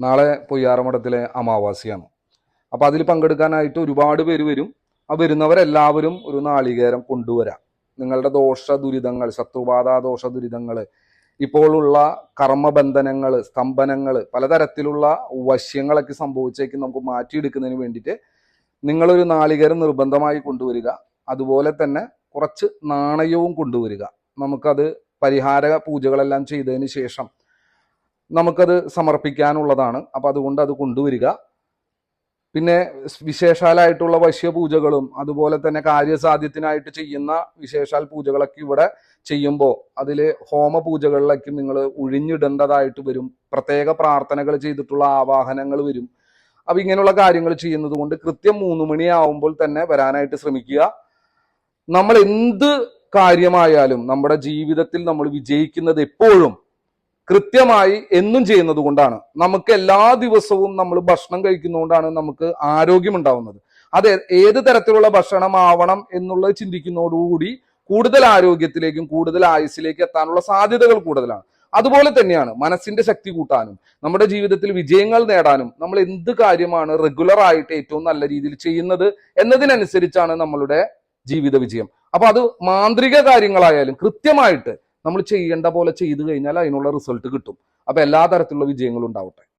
നാളെ പൊയ്യാറമഠത്തിലെ അമാവാസിയാണ്. അപ്പോൾ അതിൽ പങ്കെടുക്കാനായിട്ട് ഒരുപാട് പേര് വരും. ആ വരുന്നവരെല്ലാവരും ഒരു നാളികേരം കൊണ്ടുവരാം. നിങ്ങളുടെ ദോഷ ദുരിതങ്ങൾ ശത്രുബാധ ദോഷ ദുരിതങ്ങൾ ഇപ്പോഴുള്ള കർമ്മബന്ധനങ്ങൾ സ്തംഭനങ്ങൾ പലതരത്തിലുള്ള വശ്യങ്ങളൊക്കെ സംഭവിച്ചേക്കും നമുക്ക് മാറ്റിയെടുക്കുന്നതിന് വേണ്ടിയിട്ട് നിങ്ങളൊരു നാളികേരം നിർബന്ധമായി കൊണ്ടുവരിക. അതുപോലെ തന്നെ കുറച്ച് നാണയവും കൊണ്ടുവരിക. നമുക്കത് പരിഹാര പൂജകളെല്ലാം ചെയ്തതിന് ശേഷം നമുക്കത് സമർപ്പിക്കാനുള്ളതാണ്. അപ്പം അതുകൊണ്ട് അത് കൊണ്ടുവരിക. പിന്നെ വിശേഷാലായിട്ടുള്ള വശ്യപൂജകളും അതുപോലെ തന്നെ കാര്യസാധ്യത്തിനായിട്ട് ചെയ്യുന്ന വിശേഷാൽ പൂജകളൊക്കെ ഇവിടെ ചെയ്യുമ്പോൾ അതിൽ ഹോമ പൂജകളിലേക്ക് നിങ്ങൾ ഒഴിഞ്ഞിടേണ്ടതായിട്ട് വരും. പ്രത്യേക പ്രാർത്ഥനകൾ ചെയ്തിട്ടുള്ള ആവാഹനങ്ങൾ വരും. അപ്പം ഇങ്ങനെയുള്ള കാര്യങ്ങൾ ചെയ്യുന്നത് കൊണ്ട് കൃത്യം മൂന്ന് മണിയാവുമ്പോൾ തന്നെ വരാനായിട്ട് ശ്രമിക്കുക. നമ്മൾ എന്ത് കാര്യമായാലും നമ്മുടെ ജീവിതത്തിൽ നമ്മൾ വിജയിക്കുന്നത് എപ്പോഴും കൃത്യമായി എന്നും ചെയ്യുന്നത് കൊണ്ടാണ്. നമുക്ക് എല്ലാ ദിവസവും നമ്മൾ ഭക്ഷണം കഴിക്കുന്നതുകൊണ്ടാണ് നമുക്ക് ആരോഗ്യം ഉണ്ടാവുന്നത് അത് ഏത് തരത്തിലുള്ള ഭക്ഷണമാവണം എന്നുള്ളത് ചിന്തിക്കുന്നതോടുകൂടി കൂടുതൽ ആരോഗ്യത്തിലേക്കും കൂടുതൽ ആയുസ്സിലേക്ക് എത്താനുള്ള സാധ്യതകൾ കൂടുതലാണ്. അതുപോലെ തന്നെയാണ് മനസ്സിന്റെ ശക്തി കൂട്ടാനും നമ്മുടെ ജീവിതത്തിൽ വിജയങ്ങൾ നേടാനും നമ്മൾ എന്ത് കാര്യമാണ് റെഗുലർ ആയിട്ട് ഏറ്റവും നല്ല രീതിയിൽ ചെയ്യുന്നത് എന്നതിനനുസരിച്ചാണ് നമ്മളുടെ ജീവിത വിജയം. അപ്പൊ അത് മാന്ത്രിക കാര്യങ്ങളായാലും കൃത്യമായിട്ട് നമ്മൾ ചെയ്യേണ്ട പോലെ ചെയ്തു കഴിഞ്ഞാൽ അതിനുള്ള റിസൾട്ട് കിട്ടും. അപ്പൊ എല്ലാ തരത്തിലുള്ള വിജയങ്ങളും ഉണ്ടാവട്ടെ.